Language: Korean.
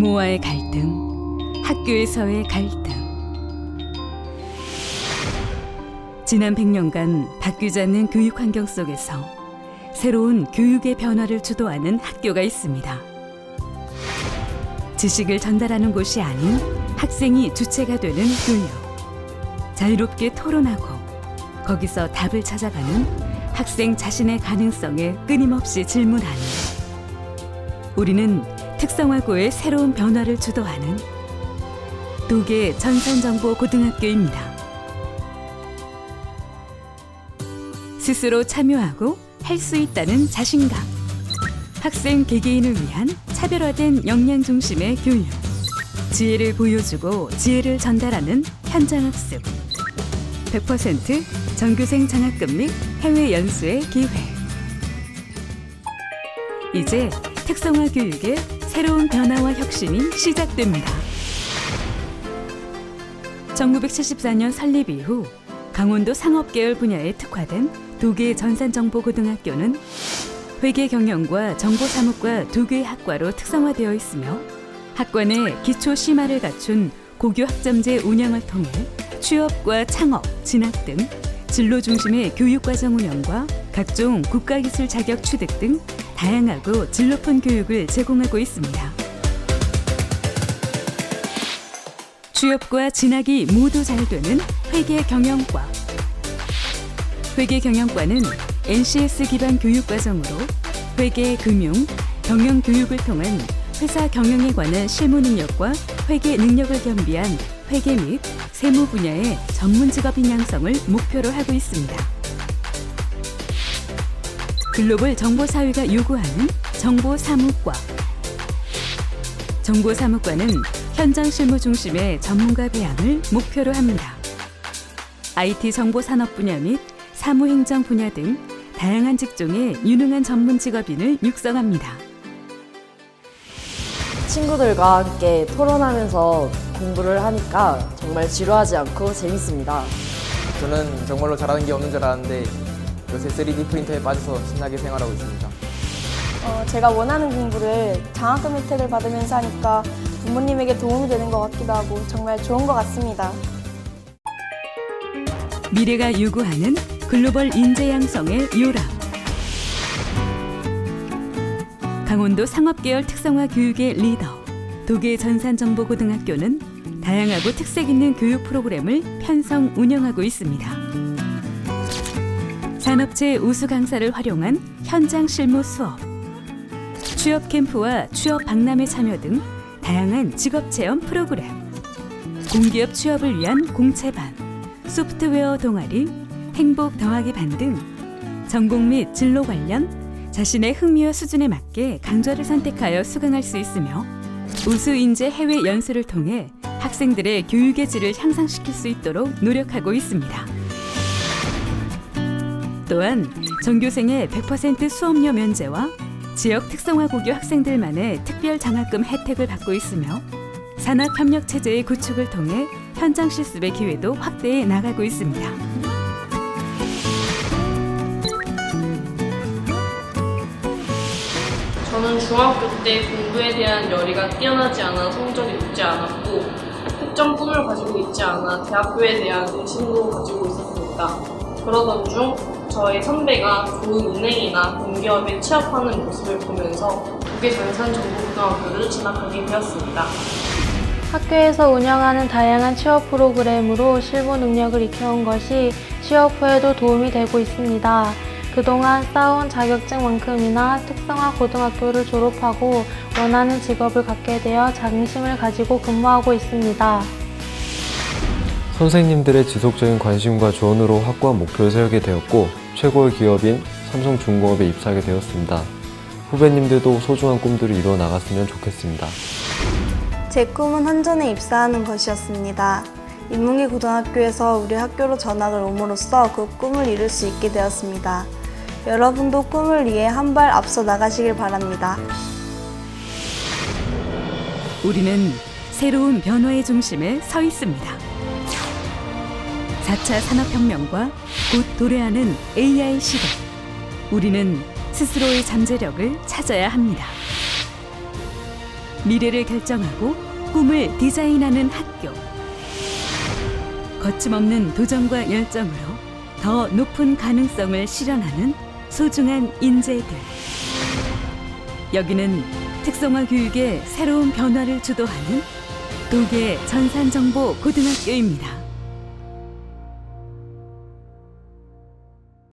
부모와의 갈등, 학교에서의 갈등. 지난 100년간 바뀌지 않는 교육 환경 속에서 새로운 교육의 변화를 주도하는 학교가 있습니다. 지식을 전달하는 곳이 아닌 학생이 주체가 되는 교육. 자유롭게 토론하고 거기서 답을 찾아가는 학생 자신의 가능성에 끊임없이 질문하는 우리는 특성화고의 새로운 변화를 주도하는 도계 전산정보 고등학교입니다. 스스로 참여하고 할 수 있다는 자신감. 학생 개개인을 위한 차별화된 역량 중심의 교육. 지혜를 보여주고 지혜를 전달하는 현장 학습. 100% 전교생 장학금 및 해외 연수의 기회. 이제 특성화 교육의 새로운 변화와 혁신이 시작됩니다. 1974년 설립 이후 강원도 상업계열 분야에 특화된 도계 전산정보고등학교는 회계 경영과 정보사무과 두 개의 학과로 특성화되어 있으며 학관의 기초 심화를 갖춘 고교 학점제 운영을 통해 취업과 창업, 진학 등 진로 중심의 교육과정 운영과 각종 국가기술 자격 취득 등 다양하고 질 높은 교육을 제공하고 있습니다. 취업과 진학이 모두 잘 되는 회계 경영과 회계 경영과는 NCS 기반 교육 과정으로 회계, 금융, 경영 교육을 통한 회사 경영에 관한 실무 능력과 회계 능력을 겸비한 회계 및 세무 분야의 전문 직업인 양성을 목표로 하고 있습니다. 글로벌 정보 사회가 요구하는 정보 사무과 정보 사무과는 현장 실무 중심의 전문가 배양을 목표로 합니다. IT 정보 산업 분야 및 사무행정 분야 등 다양한 직종의 유능한 전문 직업인을 육성합니다. 친구들과 함께 토론하면서 공부를 하니까 정말 지루하지 않고 재밌습니다. 저는 정말로 잘하는 게 없는 줄 알았는데 요새 3D 프린터에 빠져서 신나게 생활하고 있습니다. 어, 제가 원하는 공부를 장학금 혜택을 받으면서 하니까 부모님에게 도움이 되는 것 같기도 하고 정말 좋은 것 같습니다. 미래가 요구하는 글로벌 인재 양성의 요람. 강원도 상업계열 특성화 교육의 리더 도계 전산정보고등학교는 다양하고 특색 있는 교육 프로그램을 편성 운영하고 있습니다. 산업체 우수 강사를 활용한 현장 실무 수업, 취업 캠프와 취업 박람회 참여 등 다양한 직업 체험 프로그램, 공기업 취업을 위한 공채반, 소프트웨어 동아리, 행복 더하기 반 등 전공 및 진로 관련 자신의 흥미와 수준에 맞게 강좌를 선택하여 수강할 수 있으며 우수 인재 해외 연수를 통해 학생들의 교육의 질을 향상시킬 수 있도록 노력하고 있습니다. 또한 전교생의 100% 수업료 면제와 지역 특성화 고교 학생들만의 특별 장학금 혜택을 받고 있으며 산학 협력 체제의 구축을 통해 현장 실습의 기회도 확대해 나가고 있습니다. 저는 중학교 때 공부에 대한 열의가 뛰어나지 않아 성적이 높지 않았고 특정 꿈을 가지고 있지 않아 대학교에 대한 의심도 가지고 있었습니다. 그러던 중 저의 선배가 좋은 은행이나 공기업에 취업하는 모습을 보면서 국외전산 정보고등학교를 진학하게 되었습니다. 학교에서 운영하는 다양한 취업 프로그램으로 실무 능력을 익혀온 것이 취업 후에도 도움이 되고 있습니다. 그동안 쌓아온 자격증만큼이나 특성화 고등학교를 졸업하고 원하는 직업을 갖게 되어 자긍심을 가지고 근무하고 있습니다. 선생님들의 지속적인 관심과 조언으로 확고한 목표를 세우게 되었고 최고의 기업인 삼성중공업에 입사하게 되었습니다. 후배님들도 소중한 꿈들을 이루어 나갔으면 좋겠습니다. 제 꿈은 한전에 입사하는 것이었습니다. 인문계 고등학교에서 우리 학교로 전학을 옴으로써 그 꿈을 이룰 수 있게 되었습니다. 여러분도 꿈을 위해 한 발 앞서 나가시길 바랍니다. 우리는 새로운 변화의 중심에 서 있습니다. 4차 산업혁명과 곧 도래하는 AI 시대. 우리는 스스로의 잠재력을 찾아야 합니다. 미래를 결정하고 꿈을 디자인하는 학교. 거침없는 도전과 열정으로 더 높은 가능성을 실현하는 소중한 인재들. 여기는 특성화 교육의 새로운 변화를 주도하는 도계 전산정보 고등학교입니다.